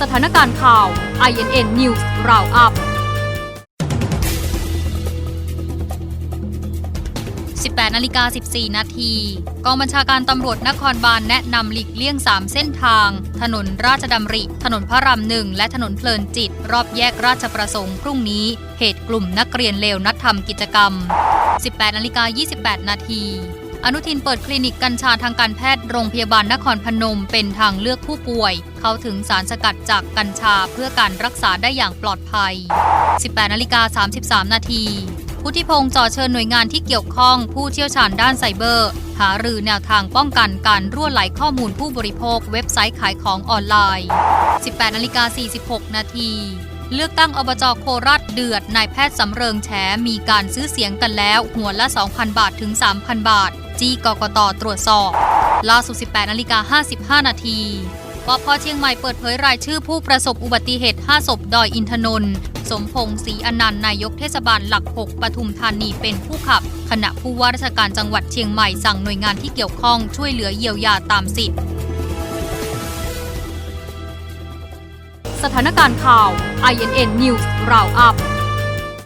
สถานการณ์ข่าว INN News Roundup 18นาฬิกา14 นาทีกองบัญชาการตำรวจนครบาลแนะนำหลีกเลี่ยง 3 เส้นทาง ถนนราชดำริ ถนนพระรามหนึ่งและถนนเพลินจิต รอบแยกราชประสงค์พรุ่งนี้ เหตุกลุ่มนักเรียนเลวนัดทำกิจกรรม 18นาฬิกา28 นาที อนุทินเปิดคลินิกกัญชาทางการแพทย์โรงพยาบาลนครพนม เป็นทางเลือกผู้ป่วย เข้าถึงสารสกัดจากกัญชาเพื่อการรักษาได้อย่างปลอดภัย 18นาฬิกา33 นาทีพุทธิพงศ์จ่อเชิญหน่วยงานที่เกี่ยวข้องผู้เชี่ยวชาญด้านไซเบอร์ หารือแนวทางป้องกันการรั่วไหลข้อมูลผู้บริโภคเว็บไซต์ขายของออนไลน์ 18นาฬิกา46 นาทีเลือกตั้งอบจโคราชเดือดนายแพทย์สำเริงแฉมีการซื้อเสียงกันแล้ว หัวละ 2,000 บาทถึง 3,000 บาท จี้กกตตรวจสอบ ล่าสุด 18นาฬิกา55 นาทีปพเชียงใหม่เปิดเผยรายชื่อผู้ประสบอุบัติเหตุ 5 ศพดอยอินทนนท์สมพงศ์ศรีอนันต์นายกเทศบาลหลัก 6ปทุมธานีเป็นผู้ขับ ขณะผู้ว่าราชการจังหวัดเชียงใหม่สั่งหน่วยงานที่เกี่ยวข้องช่วยเหลือเยียวยาตามสิทธิ์สถานการณ์ข่าว INN News Roundup